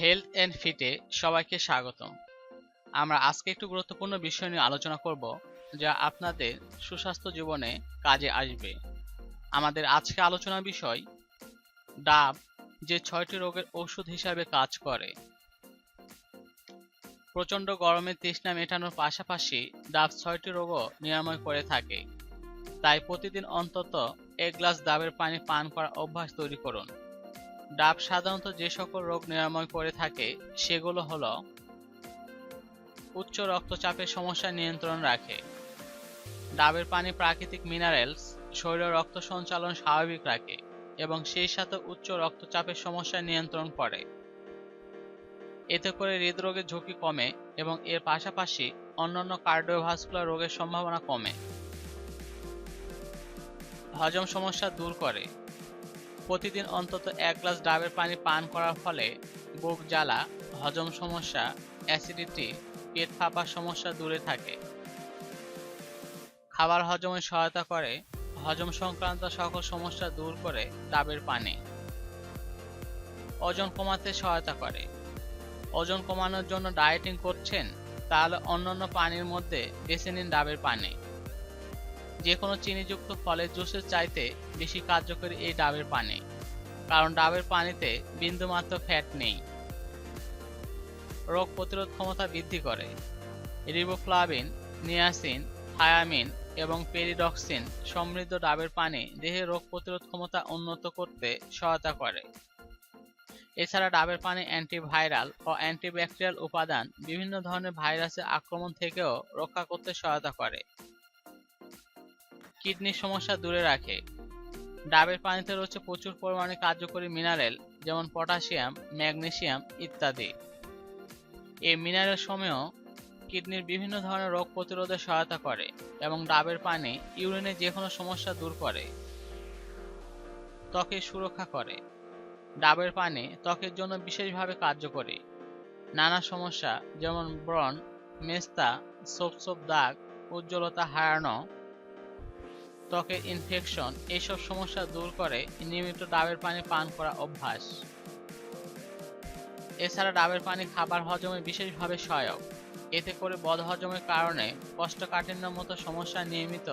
Health and ফিটে সবাইকে স্বাগতম। আমরা আজকে একটু গুরুত্বপূর্ণ বিষয় নিয়ে আলোচনা করব যা আপনাদের সুস্বাস্থ্য জীবনে কাজে আসবে। আমাদের আজকে আলোচনার বিষয়, ডাব যে ছয়টি রোগের ওষুধ হিসাবে কাজ করে। প্রচণ্ড গরমে তৃষ্ণা মেটানোর পাশাপাশি ডাব ছয়টি রোগও নিরাময় করে থাকে। তাই প্রতিদিন অন্তত এক গ্লাস ডাবের পানি পান করার অভ্যাস তৈরি করুন। ডাব সাধারণত যে সকল রোগ নিরাময় করে থাকে, সেগুলো হলো উচ্চ রক্তচাপের সমস্যা নিয়ন্ত্রণ রাখে, ডাবের পানি প্রাকৃতিক মিনারেলস শরীরে রক্ত সঞ্চালন স্বাভাবিক রাখে, এবং সেই সাথে উচ্চ রক্তচাপের সমস্যা নিয়ন্ত্রণ করে। এতে করে হৃদরোগের ঝুঁকি কমে এবং এর পাশাপাশি অন্যান্য কার্ডিওভাস্কুলার রোগের সম্ভাবনা কমে। হজম সমস্যা দূর করে। প্রতিদিন অন্তত এক গ্লাস ডাবের পানি পান করার ফলে বুক জ্বালা, হজম সমস্যা, অ্যাসিডিটি, পেট ফাঁপার সমস্যা দূরে থাকে। খাবার হজমে সহায়তা করে, হজম সংক্রান্ত সকল সমস্যা দূর করে ডাবের পানি। ওজন কমাতে সহায়তা করে। ওজন কমানোর জন্য ডায়েটিং করছেন, তাহলে অন্যান্য পানির মধ্যে বেছে নিন ডাবের পানি। যে কোনো চিনিযুক্ত ফলের জুসের চাইতে বেশি কার্যকরী এই ডাবের পানি, কারণ ডাবের পানিতে বিন্দুমাত্র ফ্যাট নেই। রোগ প্রতিরোধ ক্ষমতা বৃদ্ধি করে। রিবোফ্লাভিন, নিয়াসিন, থায়ামিন এবং পেরিডক্সিন সমৃদ্ধ ডাবের পানি দেহে রোগ প্রতিরোধ ক্ষমতা উন্নত করতে সহায়তা করে। এছাড়া ডাবের পানি অ্যান্টিভাইরাল ও অ্যান্টিব্যাকটেরিয়াল উপাদান বিভিন্ন ধরনের ভাইরাসের আক্রমণ থেকেও রক্ষা করতে সহায়তা করে। কিডনির সমস্যা দূরে রাখে। ডাবের পানিতে রয়েছে প্রচুর পরিমাণে কার্যকরী মিনারেল, যেমন পটাশিয়াম, ম্যাগনেসিয়াম ইত্যাদি। এই মিনারেল সমূহ কিডনির বিভিন্ন ধরনের রোগ প্রতিরোধে সহায়তা করে এবং ডাবের পানি ইউরিনের যে কোনো সমস্যা দূর করে, ত্বকের সুরক্ষা করে। ডাবের পানি ত্বকের জন্য বিশেষভাবে কার্যকরী। নানা সমস্যা যেমন ব্রণ, মেস্তা, সোপ সোপ দাগ, উজ্জ্বলতা হারানো ত্বকের ইনফেকশন এইসব সমস্যা দূর করে নিয়মিত ডাবের পানি পান করা অভ্যাস। এছাড়া ডাবের পানি খাবার হজমে বিশেষভাবে সহায়ক। এতে করে বদহজমের কারণে কোষ্ঠকাঠিন্যর মতো সমস্যা নিয়মিত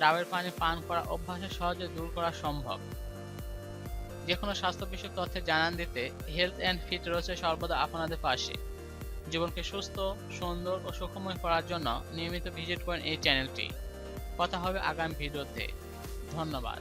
ডাবের পানি পান করা অভ্যাসে সহজে দূর করা সম্ভব। যে কোনো স্বাস্থ্য বিষয়ক তথ্যে জানান দিতে হেলথ অ্যান্ড ফিট রয়েছে সর্বদা আপনাদের পাশে। জীবনকে সুস্থ, সুন্দর ও সুখময় করার জন্য নিয়মিত ভিজিট করেন এই চ্যানেলটি কথা হবে আগামী ভিডিওতে। ধন্যবাদ।